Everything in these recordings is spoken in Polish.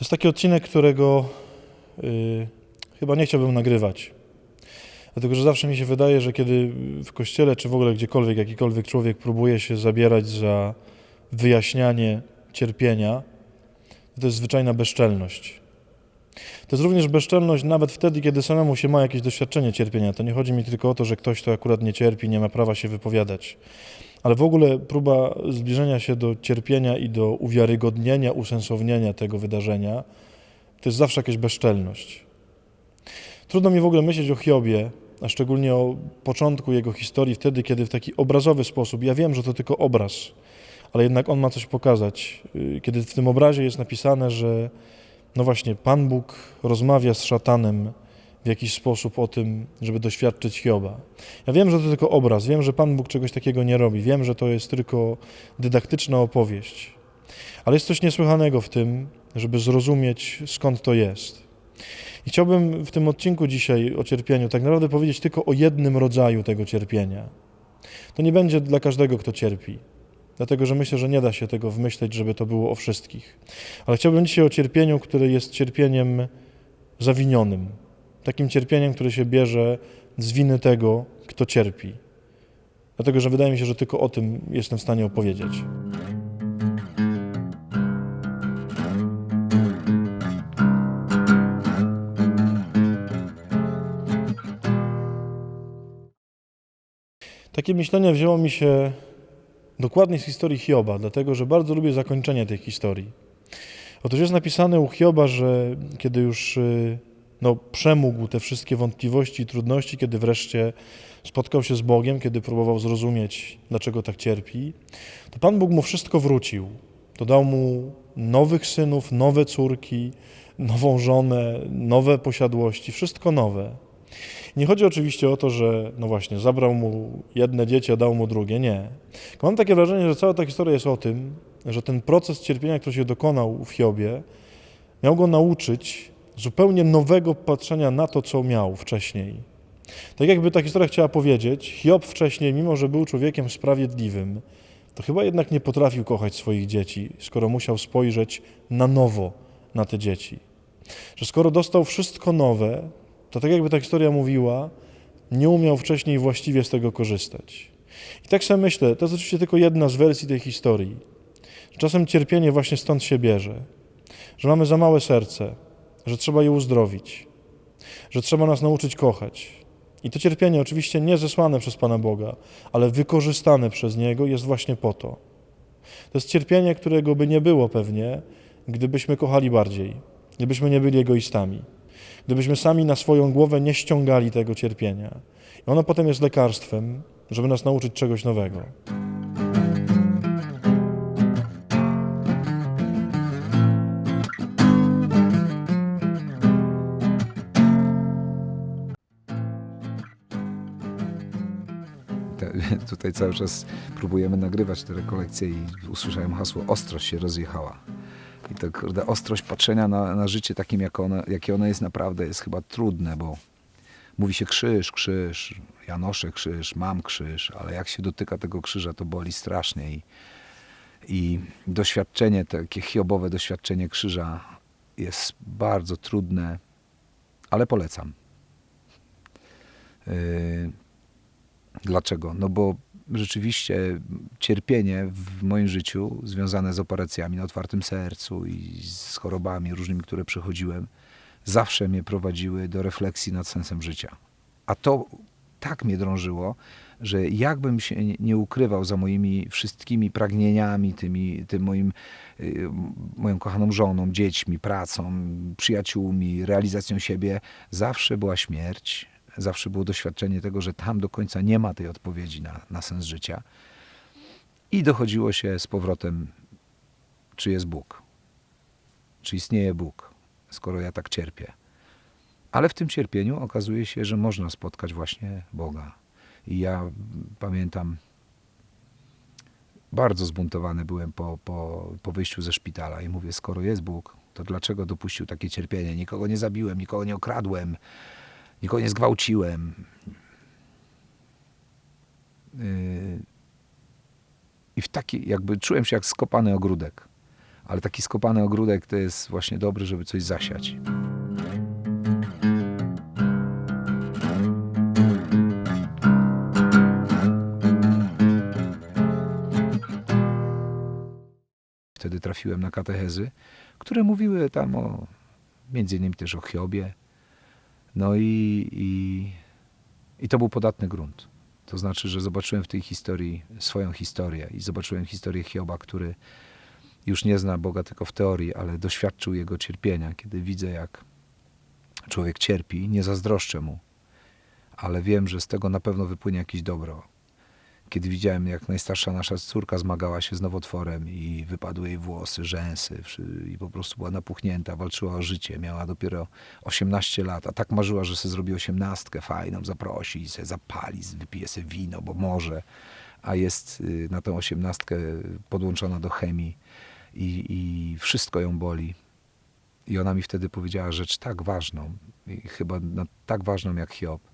jest taki odcinek, którego y, chyba nie chciałbym nagrywać. Dlatego, że zawsze mi się wydaje, że kiedy w kościele, czy w ogóle gdziekolwiek, jakikolwiek człowiek próbuje się zabierać za wyjaśnianie cierpienia, to jest zwyczajna bezczelność. To jest również bezczelność nawet wtedy, kiedy samemu się ma jakieś doświadczenie cierpienia. To nie chodzi mi tylko o to, że ktoś, kto akurat nie cierpi, nie ma prawa się wypowiadać. Ale w ogóle próba zbliżenia się do cierpienia i do uwiarygodnienia, usensownienia tego wydarzenia, to jest zawsze jakaś bezczelność. Trudno mi w ogóle myśleć o Hiobie, a szczególnie o początku jego historii, wtedy, kiedy w taki obrazowy sposób, ja wiem, że to tylko obraz, ale jednak on ma coś pokazać. Y, Kiedy w tym obrazie jest napisane, że no właśnie, Pan Bóg rozmawia z szatanem w jakiś sposób o tym, żeby doświadczyć Hioba. Ja wiem, że to tylko obraz, wiem, że Pan Bóg czegoś takiego nie robi, wiem, że to jest tylko dydaktyczna opowieść, ale jest coś niesłychanego w tym, żeby zrozumieć, skąd to jest. I chciałbym w tym odcinku dzisiaj o cierpieniu tak naprawdę powiedzieć tylko o jednym rodzaju tego cierpienia. To nie będzie dla każdego, kto cierpi, dlatego że myślę, że nie da się tego wymyśleć, żeby to było o wszystkich. Ale chciałbym dzisiaj o cierpieniu, które jest cierpieniem zawinionym, takim cierpieniem, które się bierze z winy tego, kto cierpi. Dlatego, że wydaje mi się, że tylko o tym jestem w stanie opowiedzieć. Takie myślenie wzięło mi się dokładnie z historii Hioba, dlatego że bardzo lubię zakończenie tej historii. Otóż jest napisane u Hioba, że kiedy już y, no, przemógł te wszystkie wątpliwości i trudności, kiedy wreszcie spotkał się z Bogiem, kiedy próbował zrozumieć, dlaczego tak cierpi, to Pan Bóg mu wszystko wrócił. To dał mu nowych synów, nowe córki, nową żonę, nowe posiadłości, wszystko nowe. Nie chodzi oczywiście o to, że no właśnie, zabrał mu jedne dzieci, a dał mu drugie. Nie. Mam takie wrażenie, że cała ta historia jest o tym, że ten proces cierpienia, który się dokonał w Hiobie, miał go nauczyć zupełnie nowego patrzenia na to, co miał wcześniej. Tak jakby ta historia chciała powiedzieć, Hiob wcześniej, mimo że był człowiekiem sprawiedliwym, to chyba jednak nie potrafił kochać swoich dzieci, skoro musiał spojrzeć na nowo na te dzieci. Że skoro dostał wszystko nowe, to tak jakby ta historia mówiła, nie umiał wcześniej właściwie z tego korzystać. I tak sobie myślę, to jest oczywiście tylko jedna z wersji tej historii. Czasem cierpienie właśnie stąd się bierze, że mamy za małe serce, że trzeba je uzdrowić, że trzeba nas nauczyć kochać. I to cierpienie, oczywiście nie zesłane przez Pana Boga, ale wykorzystane przez Niego, jest właśnie po to. To jest cierpienie, którego by nie było pewnie, gdybyśmy kochali bardziej, gdybyśmy nie byli egoistami gdybyśmy sami na swoją głowę nie ściągali tego cierpienia. I ono potem jest lekarstwem, żeby nas nauczyć czegoś nowego. Tutaj cały czas próbujemy nagrywać te rekolekcje i usłyszałem hasło ostrość się rozjechała. I to kurde, ostrość patrzenia na, na życie takim, jak ono, jakie ono jest naprawdę, jest chyba trudne, bo mówi się krzyż, krzyż, ja noszę krzyż, mam krzyż, ale jak się dotyka tego krzyża, to boli strasznie. I, i doświadczenie, takie hiobowe doświadczenie krzyża jest bardzo trudne, ale polecam. Yy, Dlaczego? No bo rzeczywiście cierpienie w moim życiu związane z operacjami na otwartym sercu i z chorobami różnymi, które przechodziłem, zawsze mnie prowadziły do refleksji nad sensem życia. A to tak mnie drążyło, że jakbym się nie- ukrywał za moimi wszystkimi pragnieniami, tymi, tym moim, y, moją kochaną żoną, dziećmi, pracą, przyjaciółmi, realizacją siebie, zawsze była śmierć, zawsze było doświadczenie tego, że tam do końca nie ma tej odpowiedzi na, na sens życia. I dochodziło się z powrotem, czy jest Bóg, czy istnieje Bóg, skoro ja tak cierpię. Ale w tym cierpieniu okazuje się, że można spotkać właśnie Boga. I ja pamiętam, bardzo zbuntowany byłem po, po, po wyjściu ze szpitala i mówię, skoro jest Bóg, to dlaczego dopuścił takie cierpienie? Nikogo nie zabiłem, nikogo nie okradłem, nikogo nie zgwałciłem. Yy, I w taki, jakby czułem się jak skopany ogródek. Ale taki skopany ogródek to jest właśnie dobry, żeby coś zasiać. Wtedy trafiłem na katechezy, które mówiły tam o, między innymi też o Hiobie. No i, i, i to był podatny grunt. To znaczy, że zobaczyłem w tej historii swoją historię i zobaczyłem historię Hioba, który już nie zna Boga tylko w teorii, ale doświadczył Jego cierpienia. Kiedy widzę, jak człowiek cierpi, nie zazdroszczę mu, ale wiem, że z tego na pewno wypłynie jakieś dobro. Kiedy widziałem, jak najstarsza nasza córka zmagała się z nowotworem i wypadły jej włosy, rzęsy i po prostu była napuchnięta, walczyła o życie, miała dopiero 18 lat, a tak marzyła, że sobie zrobi osiemnastkę fajną, zaprosi se zapali, wypije sobie wino, bo może, a jest y, na tą osiemnastkę podłączona do chemii i, i wszystko ją boli. I ona mi wtedy powiedziała rzecz tak ważną, chyba tak ważną jak Hiob,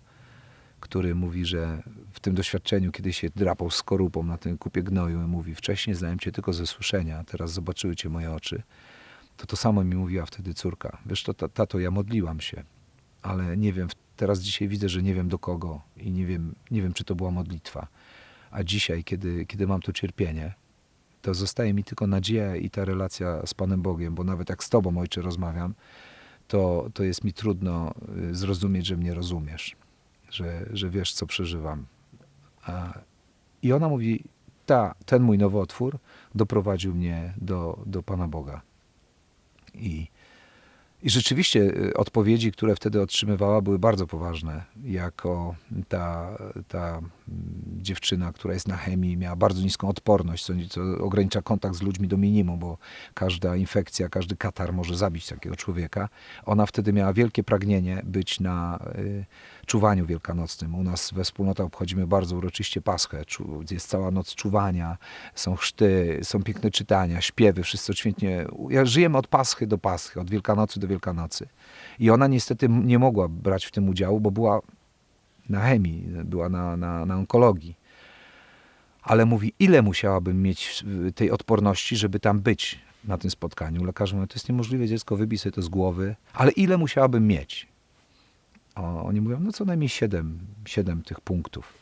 który mówi, że w tym doświadczeniu, kiedy się drapał skorupą na tym kupie gnoju i mówi, wcześniej znałem cię tylko ze słyszenia, teraz zobaczyły cię moje oczy, to to samo mi mówiła wtedy córka. Wiesz, to, ta- tato, ja modliłam się, ale nie wiem, teraz dzisiaj widzę, że nie wiem do kogo i nie wiem, nie wiem czy to była modlitwa. A dzisiaj, kiedy, kiedy mam to cierpienie, to zostaje mi tylko nadzieja i ta relacja z Panem Bogiem, bo nawet jak z Tobą, Ojcze, rozmawiam, to, to jest mi trudno y, zrozumieć, że mnie rozumiesz, że, że wiesz, co przeżywam. I ona mówi, ta, ten mój nowotwór doprowadził mnie do, do Pana Boga. I, I rzeczywiście y, odpowiedzi, które wtedy otrzymywała, były bardzo poważne. Jako ta, ta dziewczyna, która jest na chemii, miała bardzo niską odporność, co, co ogranicza kontakt z ludźmi do minimum, bo każda infekcja, każdy katar może zabić takiego człowieka. Ona wtedy miała wielkie pragnienie być na y, czuwaniu wielkanocnym. U nas we wspólnotach obchodzimy bardzo uroczyście Paschę. Czu- Jest cała noc czuwania, są chrzty, są piękne czytania, śpiewy, wszyscy odświętnie. Ja żyjemy od Paschy do Paschy, od Wielkanocy do Wielkanocy. I ona niestety nie mogła brać w tym udziału, bo była na chemii, była na, na, na onkologii. Ale mówi, ile musiałabym mieć tej odporności, żeby tam być na tym spotkaniu. Lekarz mówi, to jest niemożliwe, dziecko, wybij sobie to z głowy. Ale ile musiałabym mieć? Oni mówią, no co najmniej siedem, siedem tych punktów.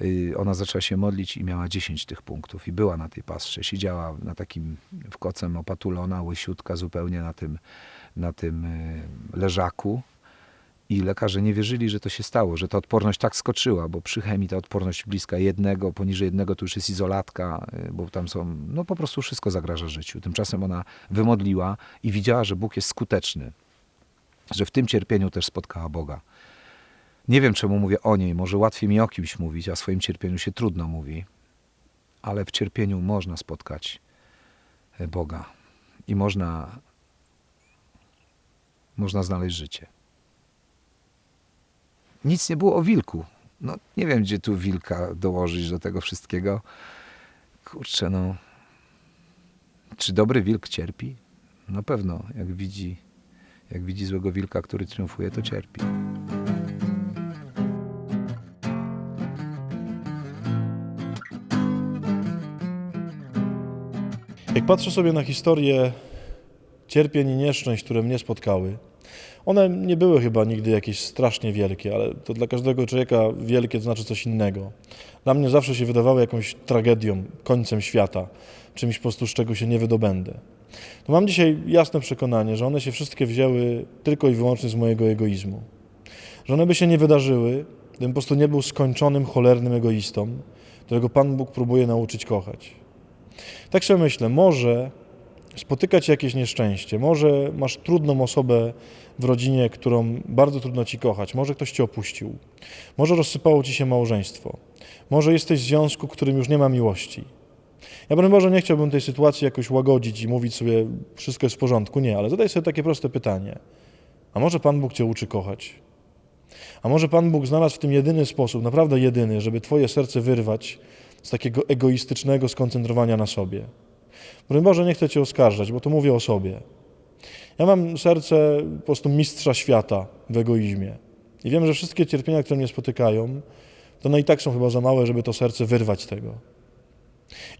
Y, Ona zaczęła się modlić i miała 10 tych punktów i była na tej pastrze. Siedziała na takim w kocem opatulona, łysiutka zupełnie na tym, na tym y, leżaku. I lekarze nie wierzyli, że to się stało, że ta odporność tak skoczyła, bo przy chemii ta odporność bliska jednego, poniżej jednego to już jest izolatka, y, bo tam są, no po prostu wszystko zagraża życiu. Tymczasem ona wymodliła i widziała, że Bóg jest skuteczny, że w tym cierpieniu też spotkała Boga. Nie wiem, czemu mówię o niej. Może łatwiej mi o kimś mówić, a swoim cierpieniu się trudno mówi. Ale w cierpieniu można spotkać e, Boga i można, można znaleźć życie. Nic nie było o wilku. No, nie wiem, gdzie tu wilka dołożyć do tego wszystkiego. Kurczę, no. Czy dobry wilk cierpi? Na pewno, jak widzi, jak widzi złego wilka, który triumfuje, to cierpi. Jak patrzę sobie na historię cierpień i nieszczęść, które mnie spotkały, one nie były chyba nigdy jakieś strasznie wielkie, ale to dla każdego człowieka wielkie to znaczy coś innego. Dla mnie zawsze się wydawały jakąś tragedią, końcem świata, czymś po prostu, z czego się nie wydobędę. To mam dzisiaj jasne przekonanie, że one się wszystkie wzięły tylko i wyłącznie z mojego egoizmu. Że one by się nie wydarzyły, gdybym po prostu nie był skończonym, cholernym egoistą, którego Pan Bóg próbuje nauczyć kochać. Tak sobie myślę, może spotykać jakieś nieszczęście, może masz trudną osobę w rodzinie, którą bardzo trudno ci kochać, może ktoś cię opuścił, może rozsypało ci się małżeństwo, może jesteś w związku, którym już nie ma miłości. Ja broń Boże nie chciałbym tej sytuacji jakoś łagodzić i mówić sobie, wszystko jest w porządku, nie, ale zadaj sobie takie proste pytanie. A może Pan Bóg cię uczy kochać? A może Pan Bóg znalazł w tym jedyny sposób, naprawdę jedyny, żeby twoje serce wyrwać z takiego egoistycznego skoncentrowania na sobie. Broń Boże, nie chcę Cię oskarżać, bo to mówię o sobie. Ja mam serce po prostu mistrza świata w egoizmie. I wiem, że wszystkie cierpienia, które mnie spotykają, to one i tak są chyba za małe, żeby to serce wyrwać tego.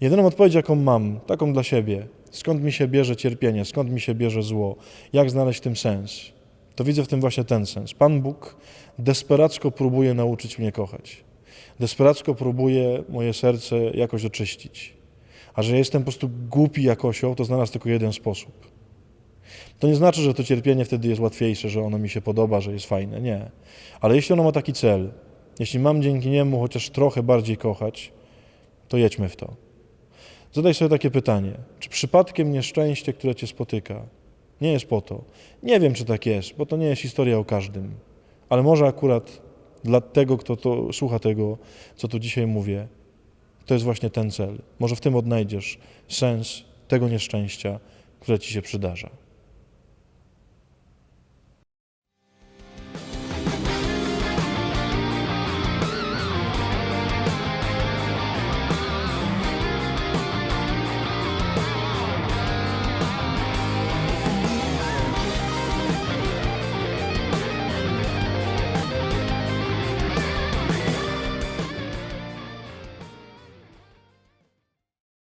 Jedyną odpowiedź, jaką mam, taką dla siebie, skąd mi się bierze cierpienie, skąd mi się bierze zło, jak znaleźć w tym sens, to widzę w tym właśnie ten sens. Pan Bóg desperacko próbuje nauczyć mnie kochać. Desperacko próbuje moje serce jakoś oczyścić. A że jestem po prostu głupi jak osioł, to znalazł tylko jeden sposób. To nie znaczy, że to cierpienie wtedy jest łatwiejsze, że ono mi się podoba, że jest fajne. Nie. Ale jeśli ono ma taki cel, jeśli mam dzięki niemu chociaż trochę bardziej kochać, to jedźmy w to. Zadaj sobie takie pytanie: czy przypadkiem nieszczęście, które cię spotyka, nie jest po to? Nie wiem, czy tak jest, bo to nie jest historia o każdym, ale może akurat dla tego, kto to słucha tego, co tu dzisiaj mówię, to jest właśnie ten cel. Może w tym odnajdziesz sens tego nieszczęścia, które ci się przydarza.